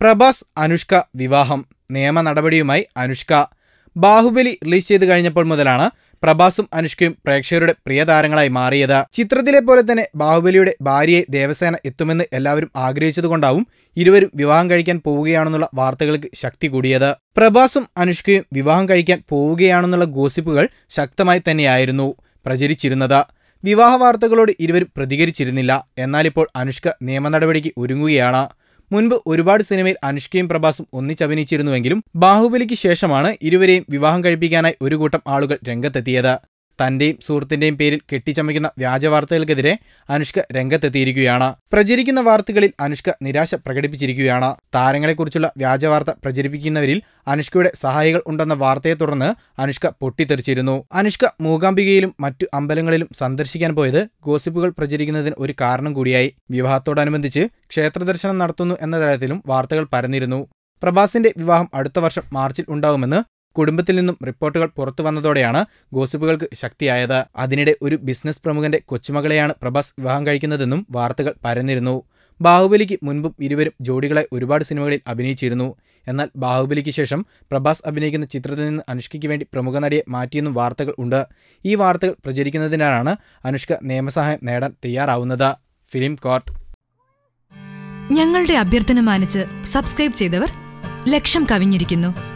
പ്രഭാസ് അനുഷ്ക വിവാഹം. നിയമ നടപടിയുമായി അനുഷ്ക. ബാഹുബലി റിലീസ് ചെയ്ത് കഴിഞ്ഞപ്പോൾ മുതലാണ് പ്രഭാസും അനുഷ്കയും പ്രേക്ഷകരുടെ പ്രിയ താരങ്ങളായി മാറിയത്. ചിത്രത്തിലെ പോലെ തന്നെ ബാഹുബലിയുടെ ഭാര്യയെ ദേവസേന എത്തുമെന്ന് എല്ലാവരും ആഗ്രഹിച്ചതുകൊണ്ടാവും ഇരുവരും വിവാഹം കഴിക്കാൻ പോവുകയാണെന്നുള്ള വാർത്തകൾക്ക് ശക്തി കൂടിയത്. പ്രഭാസും അനുഷ്കയും വിവാഹം കഴിക്കാൻ പോവുകയാണെന്നുള്ള ഗോസിപ്പുകൾ ശക്തമായി തന്നെയായിരുന്നു പ്രചരിച്ചിരുന്നത്. വിവാഹ വാർത്തകളോട് ഇരുവരും പ്രതികരിച്ചിരുന്നില്ല. എന്നാലിപ്പോൾ അനുഷ്ക നിയമ നടപടിക്ക് ഒരുങ്ങുകയാണ്. മുൻപ് ഒരുപാട് സിനിമയിൽ അനുഷ്കയും പ്രഭാസും ഒന്നിച്ചഭിനയിച്ചിരുന്നുവെങ്കിലും ബാഹുബലിക്ക് ശേഷമാണ് ഇരുവരെയും വിവാഹം കഴിപ്പിക്കാനായി ഒരു കൂട്ടം ആളുകൾ രംഗത്തെത്തിയത്. തന്റെയും സുഹൃത്തിന്റെയും പേരിൽ കെട്ടിച്ചമയ്ക്കുന്ന വ്യാജവാർത്തകൾക്കെതിരെ അനുഷ്ക രംഗത്തെത്തിയിരിക്കുകയാണ്. പ്രചരിക്കുന്ന വാർത്തകളിൽ അനുഷ്ക നിരാശ പ്രകടിപ്പിച്ചിരിക്കുകയാണ്. താരങ്ങളെക്കുറിച്ചുള്ള വ്യാജവാർത്ത പ്രചരിപ്പിക്കുന്നവരിൽ അനുഷ്കയുടെ സഹായികൾ ഉണ്ടെന്ന വാർത്തയെ തുടർന്ന് അനുഷ്ക പൊട്ടിത്തെറിച്ചിരുന്നു. അനുഷ്ക മൂകാംബികയിലും മറ്റു അമ്പലങ്ങളിലും സന്ദർശിക്കാൻ പോയത് ഗോസിപ്പുകൾ പ്രചരിക്കുന്നതിന് ഒരു കാരണം കൂടിയായി. വിവാഹത്തോടനുബന്ധിച്ച് ക്ഷേത്രദർശനം നടത്തുന്നു എന്ന തരത്തിലും വാർത്തകൾ പരന്നിരുന്നു. പ്രഭാസിന്റെ വിവാഹം അടുത്ത വർഷം മാർച്ചിൽ ഉണ്ടാവുമെന്ന് കുടുംബത്തിൽ നിന്നും റിപ്പോർട്ടുകൾ പുറത്തു വന്നതോടെയാണ് ഗോസിപ്പുകൾക്ക് ശക്തിയായത്. അതിനിടെ ഒരു ബിസിനസ് പ്രമുഖന്റെ കൊച്ചുമകളെയാണ് പ്രഭാസ് വിവാഹം കഴിക്കുന്നതെന്നും വാർത്തകൾ പരന്നിരുന്നു. ബാഹുബലിക്ക് മുൻപും ഇരുവരും ജോഡികളെ ഒരുപാട് സിനിമകളിൽ അഭിനയിച്ചിരുന്നു. എന്നാൽ ബാഹുബലിക്ക് ശേഷം പ്രഭാസ് അഭിനയിക്കുന്ന ചിത്രത്തിൽ നിന്ന് അനുഷ്കയ്ക്ക് വേണ്ടി പ്രമുഖ നടിയെ മാറ്റിയെന്നും വാർത്തകൾ ഉണ്ട്. ഈ വാർത്തകൾ പ്രചരിക്കുന്നതിനാലാണ് അനുഷ്ക നിയമസഹായം നേടാൻ തയ്യാറാവുന്നത്. Film court. ഞങ്ങളുടെ അഭ്യർത്ഥന മാനിച്ച് സബ്സ്ക്രൈബ് ചെയ്തവർ ലക്ഷം കവിഞ്ഞിരിക്കുന്നു.